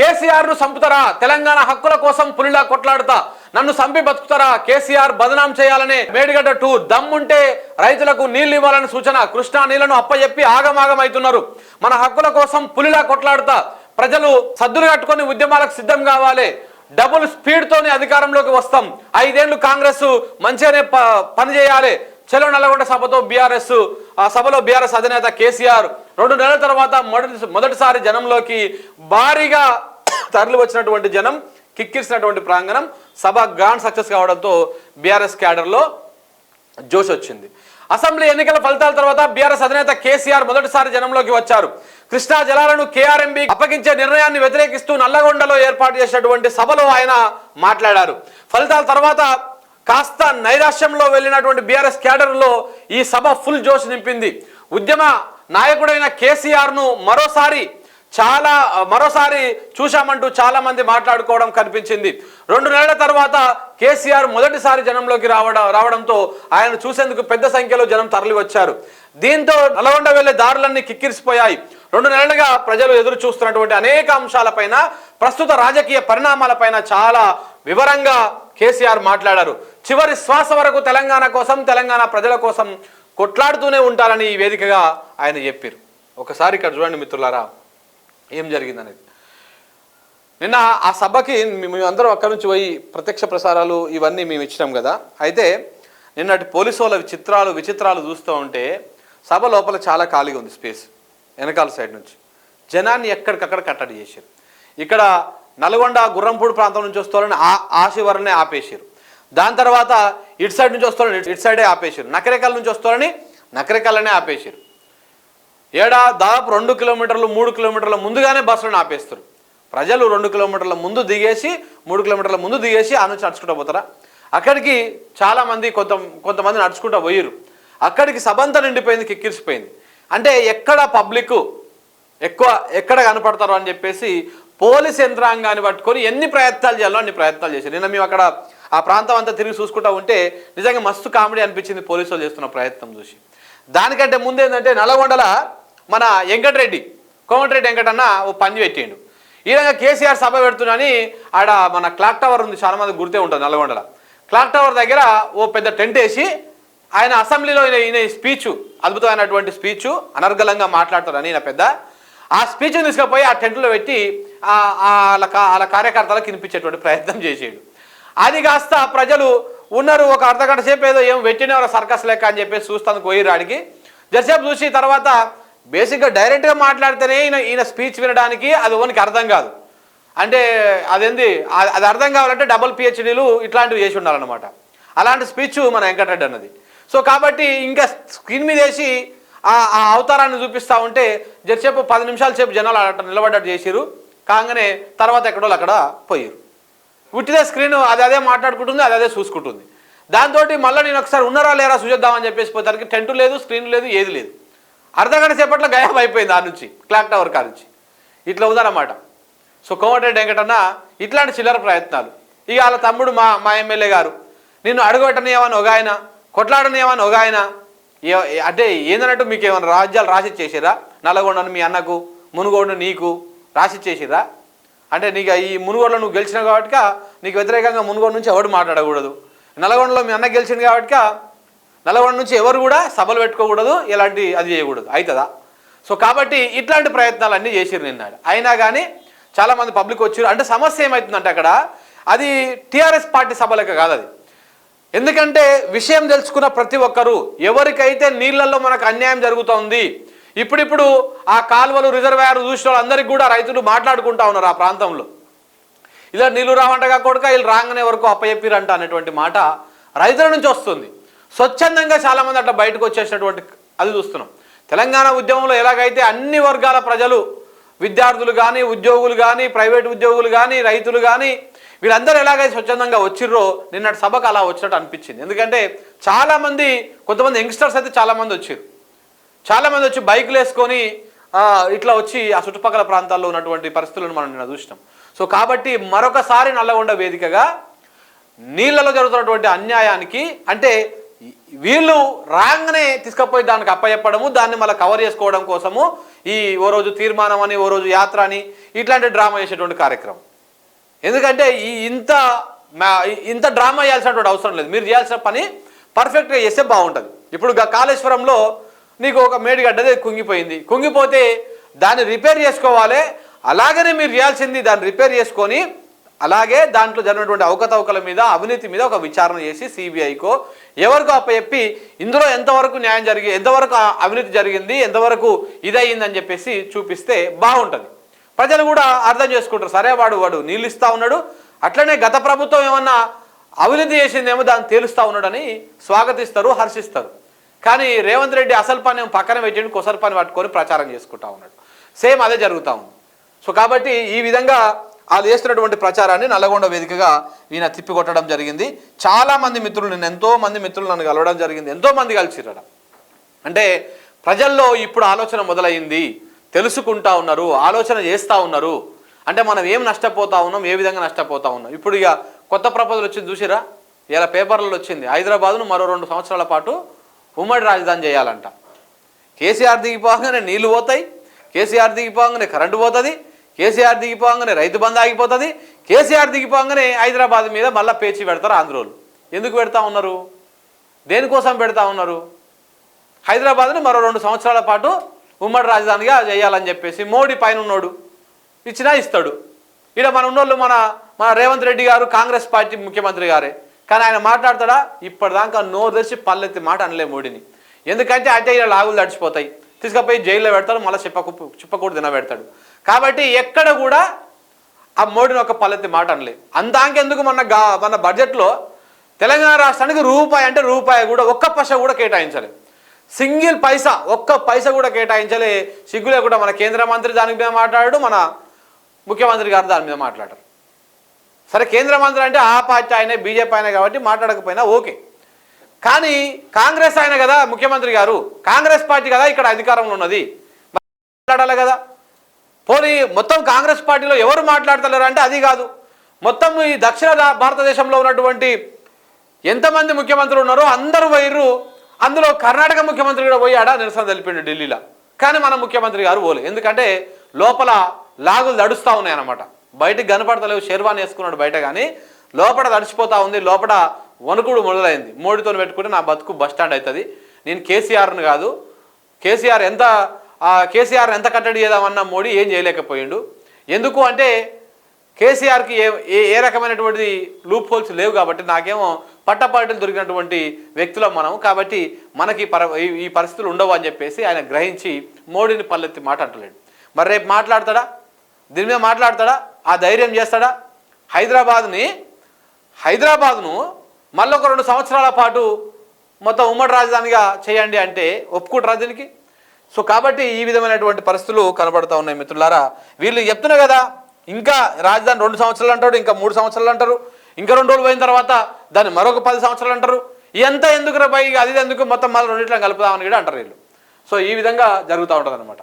కేసీఆర్ను సంపుతారా తెలంగాణ హక్కుల కోసం పులిలా కొట్లాడుతా. నన్ను చంపి బతుకుతారా? కేసీఆర్ బదనాం చేయాలనే మేడిగడ్డ టూ దమ్ముంటే రైతులకు నీళ్ళు ఇవ్వాలని సూచన కృష్ణా నీళ్ళను అప్పచెప్పి ఆగమాగం అవుతున్నారు మన హక్కుల కోసం పులిలా కొట్లాడుతా. ప్రజలు సద్దులు కట్టుకొని ఉద్యమాలకు సిద్ధం కావాలి. డబుల్ స్పీడ్ తోనే అధికారంలోకి వస్తాం. ఐదేళ్ళు కాంగ్రెస్ మంచిగానే ప- పని చెలో నల్లగొండ సభతో బీఆర్ఎస్ ఆ సభలో బీఆర్ఎస్ అధినేత కేసీఆర్ రెండు నెలల తర్వాత మొదటి మొదటిసారి జనంలోకి భారీగా తరలి వచ్చినటువంటి జనం కిక్కిరిసినటువంటి ప్రాంగణం సభ గ్రాండ్ సక్సెస్ కావడంతో బీఆర్ఎస్ క్యాడర్లో జోష్ వచ్చింది. అసెంబ్లీ ఎన్నికల ఫలితాల తర్వాత బీఆర్ఎస్ అధినేత కేసీఆర్ మొదటిసారి జనంలోకి వచ్చారు. కృష్ణా జలాలను కేఆర్ఎంబి అప్పగించే నిర్ణయాన్ని వ్యతిరేకిస్తూ నల్లగొండలో ఏర్పాటు చేసినటువంటి సభలో ఆయన మాట్లాడారు. ఫలితాల తర్వాత కాస్త నైరాశ్యంలో వెళ్ళినటువంటి బీఆర్ఎస్ క్యాడర్లో ఈ సభ ఫుల్ జోష్ నింపింది. ఉద్యమ నాయకుడైన కేసీఆర్ను మరోసారి చాలా మరోసారి చూశామంటూ చాలా మంది మాట్లాడుకోవడం కనిపించింది. రెండు నెలల తర్వాత కేసీఆర్ మొదటిసారి జనంలోకి రావడం రావడంతో ఆయన చూసేందుకు పెద్ద సంఖ్యలో జనం తరలి వచ్చారు దీంతో నల్గొండ వెళ్ళే దారులన్నీ కిక్కిరిసిపోయాయి. రెండు నెలలుగా ప్రజలు ఎదురు చూస్తున్నటువంటి అనేక అంశాలపైన ప్రస్తుత రాజకీయ పరిణామాలపైన చాలా వివరంగా కేసీఆర్ మాట్లాడారు. చివరి శ్వాస వరకు తెలంగాణ కోసం తెలంగాణ ప్రజల కోసం కొట్లాడుతూనే ఉంటారని ఈ వేదికగా ఆయన చెప్పారు. ఒకసారి ఇక్కడ చూడండి మిత్రులారా ఏం జరిగిందనేది. నిన్న ఆ సభకి మేము అందరం అక్కడి నుంచి పోయి ప్రత్యక్ష ప్రసారాలు ఇవన్నీ మేము ఇచ్చినాం కదా. అయితే నిన్నటి పోలీసు వాళ్ళ చిత్రాలు విచిత్రాలు చూస్తూ ఉంటే సభ లోపల చాలా ఖాళీగా ఉంది స్పేస్ వెనకాల సైడ్ నుంచి. జనాన్ని ఎక్కడికక్కడ కట్టడి చేశారు. ఇక్కడ నల్గొండ గుర్రంపూడి ప్రాంతం నుంచి వస్తారని ఆ ఆ ఆపేసారు దాని తర్వాత ఇటు సైడ్ నుంచి వస్తారని ఇటు సైడే ఆపేసారు నకరేకల్ నుంచి వస్తారని నకరేకల్లనే ఆపేసారు ఏడా దాదాపు రెండు కిలోమీటర్లు మూడు కిలోమీటర్ల ముందుగానే బస్సులను ఆపేస్తారు. ప్రజలు రెండు కిలోమీటర్ల ముందు దిగేసి మూడు కిలోమీటర్ల ముందు దిగేసి ఆ నుంచి నడుచుకుంటూ పోతారా? అక్కడికి చాలామంది కొంత కొంతమంది నడుచుకుంటూ పోయారు అక్కడికి సబంతా నిండిపోయింది కిక్కిరిసిపోయింది. అంటే ఎక్కడ పబ్లిక్ ఎక్కువ ఎక్కడ కనపడతారు అని చెప్పేసి పోలీస్ యంత్రాంగాన్ని పట్టుకొని ఎన్ని ప్రయత్నాలు చేయాలో అన్ని ప్రయత్నాలు చేశారు. నిన్న మేము అక్కడ ఆ ప్రాంతం అంతా తిరిగి చూసుకుంటా ఉంటే నిజంగా మస్తు కామెడీ అనిపించింది పోలీసు చేస్తున్న ప్రయత్నం చూసి. దానికంటే ముందు ఏంటంటే నల్లగొండల మన వెంకటరెడ్డి కోమటిరెడ్డి వెంకటన్న ఓ పని పెట్టిండు. ఈ విధంగా కేసీఆర్ సభ పెడుతున్నాని ఆడ మన క్లాక్ టవర్ ఉంది చాలా మంది గుర్తే ఉంటుంది నల్లగొండల క్లాక్ టవర్ దగ్గర ఓ పెద్ద టెంట్ వేసి ఆయన అసెంబ్లీలో ఈయన స్పీచ్ అద్భుతమైనటువంటి స్పీచ్ అనర్గళంగా మాట్లాడతాడని ఈయన పెద్ద ఆ స్పీచ్ని తీసుకుపోయి ఆ టెంట్లో పెట్టి వాళ్ళ కా- వాళ్ళ కార్యకర్తలకు వినిపించేటువంటి ప్రయత్నం చేసేడు. అది కాస్త ప్రజలు ఉన్నారు ఒక అర్ధగంట సేపు ఏదో ఏం పెట్టినవారు సర్కస్ లెక్క అని చెప్పేసి చూస్తాను పోయిరు ఆడికి జరసేపు చూసి తర్వాత బేసిక్గా డైరెక్ట్గా మాట్లాడితేనే ఈయన ఈయన స్పీచ్ వినడానికి అది ఓనికి అర్థం కాదు. అంటే అదేంది అది అది అర్థం కావాలంటే డబుల్ పిహెచ్డీలు ఇట్లాంటివి చేసి ఉండాలన్నమాట. అలాంటి స్పీచ్ మన వెంకటరెడ్డి అన్నది. సో కాబట్టి ఇంకా స్క్రీన్ మీద వేసి ఆ అవతారాన్ని చూపిస్తూ ఉంటే జరిసేపు పది నిమిషాల సేపు జనాలు అట్ట నిలబడ్డట్టు చేసిరు. కాగానే తర్వాత ఎక్కడో అక్కడ పోయారు ఉట్టిదే స్క్రీన్ అది అదే మాట్లాడుకుంటుంది అది అదే చూసుకుంటుంది. దాంతో మళ్ళీ నేను ఒకసారి ఉన్నారా లేరా చూసేద్దామని చెప్పేసి పోతానికి టెంట్ లేదు స్క్రీన్ లేదు ఏది లేదు. అర్ధగంట సేపట్లో గయాబ్ అయిపోయింది ఆ నుంచి క్లాక్ టవర్ కా నుంచి. ఇట్లా ఉందన్నమాట. సో కోమటిరెడ్డి వెంకటన్న ఇట్లాంటి చిల్లర ప్రయత్నాలు. ఇక వాళ్ళ తమ్ముడు మా మా ఎమ్మెల్యే గారు నిన్ను అడుగొట్టనియమని ఒక ఆయన? కొట్లాడనియమని ఒక ఆయన? అంటే ఏందన్నట్టు మీకు ఏమైనా రాజ్యాలు రాసి చేసిరా నల్లగొండను మీ అన్నకు మునుగోడు నీకు రాసి చేసిరా అంటే నీకు ఈ మునుగోడులో నువ్వు గెలిచినావు కాబట్టి నీకు వ్యతిరేకంగా మునుగోడు నుంచి ఎవడు మాట్లాడకూడదు. నల్లగొండలో మీ అన్న గెలిచింది కాబట్టి నల్లగొండ నుంచి ఎవరు కూడా సభలు పెట్టుకోకూడదు ఇలాంటి అది చేయకూడదు. అవుతుందా సో కాబట్టి ఇట్లాంటి ప్రయత్నాలు అన్నీ చేసిరు నిన్నాడు అయినా కానీ చాలామంది పబ్లిక్ వచ్చారు అంటే సమస్య ఏమవుతుందంటే అక్కడ అది టీఆర్ఎస్ పార్టీ సభలకు కాదు అది ఎందుకంటే విషయం తెలుసుకున్న ప్రతి ఒక్కరూ ఎవరికైతే నీళ్ళల్లో మనకు అన్యాయం జరుగుతోంది ఇప్పుడిప్పుడు ఆ కాలువలు రిజర్వాయర్ చూసిన వాళ్ళందరికీ కూడా రైతులు మాట్లాడుకుంటా ఉన్నారు ఆ ప్రాంతంలో. ఇలా నీళ్ళు రావంటగా కొడుక వీళ్ళు రాగానే వరకు అప్పయెప్పిరంట అనేటువంటి మాట రైతుల నుంచి వస్తుంది. స్వచ్ఛందంగా చాలామంది అట్లా బయటకు వచ్చేసినటువంటి అది చూస్తున్నాం. తెలంగాణ ఉద్యమంలో ఎలాగైతే అన్ని వర్గాల ప్రజలు విద్యార్థులు కానీ ఉద్యోగులు కానీ ప్రైవేట్ ఉద్యోగులు కానీ రైతులు కానీ వీళ్ళందరూ ఎలాగైతే స్వచ్ఛందంగా వచ్చిర్రో నిన్నటి సభకు అలా వచ్చినట్టు అనిపించింది. ఎందుకంటే చాలామంది కొంతమంది యంగ్స్టర్స్ అయితే చాలామంది వచ్చారు. చాలామంది వచ్చి బైకులు వేసుకొని ఇట్లా వచ్చి ఆ చుట్టుపక్కల ప్రాంతాల్లో ఉన్నటువంటి పరిస్థితులను మనం నిన్న చూసినాం. సో కాబట్టి మరొకసారి నల్లగొండ వేదికగా నీళ్ళలో జరుగుతున్నటువంటి అన్యాయానికి అంటే వీళ్ళు రాగానే తీసుకపోయి దానికి అప్పచెప్పడము దాన్ని మళ్ళీ కవర్ చేసుకోవడం కోసము ఈ ఓ రోజు తీర్మానం అని ఓ రోజు యాత్ర అని ఇట్లాంటి డ్రామా చేసేటువంటి కార్యక్రమం. ఎందుకంటే ఈ ఇంత మా- ఇంత డ్రామా చేయాల్సినటువంటి అవసరం లేదు. మీరు చేయాల్సిన పని పర్ఫెక్ట్గా చేస్తే బాగుంటుంది. ఇప్పుడు కాళేశ్వరంలో నీకు ఒక మేడిగడ్డది కుంగిపోయింది. కుంగిపోతే దాన్ని రిపేర్ చేసుకోవాలి. అలాగనే మీరు చేయాల్సింది దాన్ని రిపేర్ చేసుకొని అలాగే దాంట్లో జరిగినటువంటి అవకతవకల మీద అవినీతి మీద ఒక విచారణ చేసి సిబిఐకో ఎవరికో అప్పచెప్పి ఇందులో ఎంతవరకు న్యాయం జరిగి ఎంతవరకు అవినీతి జరిగింది ఎంతవరకు ఇదయ్యిందని చెప్పేసి చూపిస్తే బాగుంటుంది. ప్రజలు కూడా అర్థం చేసుకుంటారు. సరే వాడు వాడు నీళ్ళు ఇస్తూ ఉన్నాడు. అట్లనే గత ప్రభుత్వం ఏమన్నా అవినీతి చేసిందేమో దాన్ని తేలుస్తూ ఉన్నాడని స్వాగతిస్తారు హర్షిస్తారు. కానీ రేవంత్ రెడ్డి అసలు పని పక్కన పెట్టి కొసరు పని పట్టుకొని ప్రచారం చేసుకుంటా ఉన్నాడు. సేమ్ అదే జరుగుతూ ఉంది. సో కాబట్టి ఈ విధంగా వాళ్ళు చేస్తున్నటువంటి ప్రచారాన్ని నల్లగొండ వేదికగా ఈయన తిప్పికొట్టడం జరిగింది. చాలా మంది మిత్రులు నేను ఎంతో మంది మిత్రులు నన్ను కలవడం జరిగింది. ఎంతో మంది కలిసిరట అంటే ప్రజల్లో ఇప్పుడు ఆలోచన మొదలైంది. తెలుసుకుంటా ఉన్నారు ఆలోచన చేస్తూ ఉన్నారు. అంటే మనం ఏం నష్టపోతా ఉన్నాం ఏ విధంగా నష్టపోతా ఉన్నాం. ఇప్పుడు ఇక కొత్త ప్రపోజల్ వచ్చింది చూసిరా ఇలా పేపర్లలో వచ్చింది. హైదరాబాద్ను మరో రెండు సంవత్సరాల పాటు ఉమ్మడి రాజధాని చేయాలంట. కేసీఆర్ దిగిపోగానే నీళ్ళు పోతాయి కేసీఆర్ దిగిపోగానే కరెంటు పోతుంది కేసీఆర్ దిగిపోగానే రైతు బంద్ ఆగిపోతుంది కేసీఆర్ దిగిపోగానే హైదరాబాద్ మీద మళ్ళీ పేచి పెడతారు ఆంధ్రోలు. ఎందుకు పెడతా ఉన్నారు? దేనికోసం పెడతా ఉన్నారు? హైదరాబాద్ను మరో రెండు సంవత్సరాల పాటు ఉమ్మడి రాజధానిగా చేయాలని చెప్పేసి మోడీ పైన ఉన్నోడు ఇచ్చినా ఇస్తాడు. ఇక్కడ మన ఉన్నోళ్ళు మన మన రేవంత్ రెడ్డి గారు కాంగ్రెస్ పార్టీ ముఖ్యమంత్రి గారే. కానీ ఆయన మాట్లాడతాడా? ఇప్పటిదాకా నోరు తెరిచి పల్లెత్తి మాట అనలే మోడీని. ఎందుకంటే అంటే ఇలా లాగులు తడిచిపోతాయి. తీసుకుపోయి జైల్లో పెడతాడు మళ్ళీ చెప్పకు చెప్పకూడదు తినబెడతాడు కాబట్టి ఎక్కడ కూడా ఆ మోడీని ఒక పల్లెత్తి మాట అనలే. అంతాంకెందుకు మన గా మన బడ్జెట్లో తెలంగాణ రాష్ట్రానికి రూపాయి అంటే రూపాయి కూడా ఒక్క పశ కూడా కేటాయించలేదు సింగిల్ పైసా ఒక్క పైసా కూడా కేటాయించలే. సిగ్గు లేకుండా మన కేంద్ర మంత్రి దాని మీద మాట్లాడాడు మన ముఖ్యమంత్రి గారు దాని మీద మాట్లాడారు. సరే కేంద్ర మంత్రి అంటే ఆ పార్టీ ఆయనే బీజేపీ ఆయన కాబట్టి మాట్లాడకపోయినా ఓకే. కానీ కాంగ్రెస్ ఆయన కదా ముఖ్యమంత్రి గారు. కాంగ్రెస్ పార్టీ కదా ఇక్కడ అధికారంలో ఉన్నది. మాట్లాడాలి కదా. పోనీ మొత్తం కాంగ్రెస్ పార్టీలో ఎవరు మాట్లాడతలేరు అంటే అది కాదు. మొత్తం ఈ దక్షిణ భారతదేశంలో ఉన్నటువంటి ఎంతమంది ముఖ్యమంత్రులు ఉన్నారో అందరూ వైరు అందులో కర్ణాటక ముఖ్యమంత్రి కూడా పోయాడా? నిరసన తెలిపిండు ఢిల్లీలో. కానీ మన ముఖ్యమంత్రి గారు పోలే. ఎందుకంటే లోపల లాగులు దడుస్తూ ఉన్నాయి అన్నమాట బయటికి కనపడతలేవు. షేర్వాణి వేసుకున్నాడు బయట కానీ లోపల తడిచిపోతూ ఉంది. లోపల వణుకుడు మొదలైంది. మోడీతో పెట్టుకుంటే నా బతుకు బస్ స్టాండ్ అవుతుంది. నేను కేసీఆర్ని కాదు. కేసీఆర్ ఎంత కేసీఆర్ ఎంత కట్టడి చేద్దామన్న మోడీ ఏం చేయలేకపోయిండు. ఎందుకు అంటే కేసీఆర్కి ఏ ఏ ఏ రకమైనటువంటి లూప్ హోల్స్ లేవు కాబట్టి నాకేమో పట్టపాటలు దొరికినటువంటి వ్యక్తులం మనం కాబట్టి మనకి పర ఈ- పరిస్థితులు ఉండవు అని చెప్పేసి ఆయన గ్రహించి మోడీని పల్లెత్తి మాట అంటలేడు. మరి రేపు మాట్లాడతాడా? దీని మీద మాట్లాడతాడా? ఆ ధైర్యం చేస్తాడా? హైదరాబాద్ని హైదరాబాద్ను మళ్ళీ ఒక రెండు సంవత్సరాల పాటు మొత్తం ఉమ్మడి రాజధానిగా చేయండి అంటే ఒప్పుకుంటారా దీనికి? సో కాబట్టి ఈ విధమైనటువంటి పరిస్థితులు కనబడుతూ ఉన్నాయి మిత్రులారా. వీళ్ళు చెప్తున్నారు కదా ఇంకా రాజధాని రెండు సంవత్సరాలు అంటారు ఇంకా మూడు సంవత్సరాలు అంటారు. ఇంకా రెండు రోజులు పోయిన తర్వాత దాన్ని మరొక పది సంవత్సరాలు అంటారు. ఎంత ఎందుకు రా పై అది ఎందుకు మొత్తం మళ్ళీ రెండిట్లో కలుపుదామని కూడా అంటారు వీళ్ళు. సో ఈ విధంగా జరుగుతూ ఉంటుంది అనమాట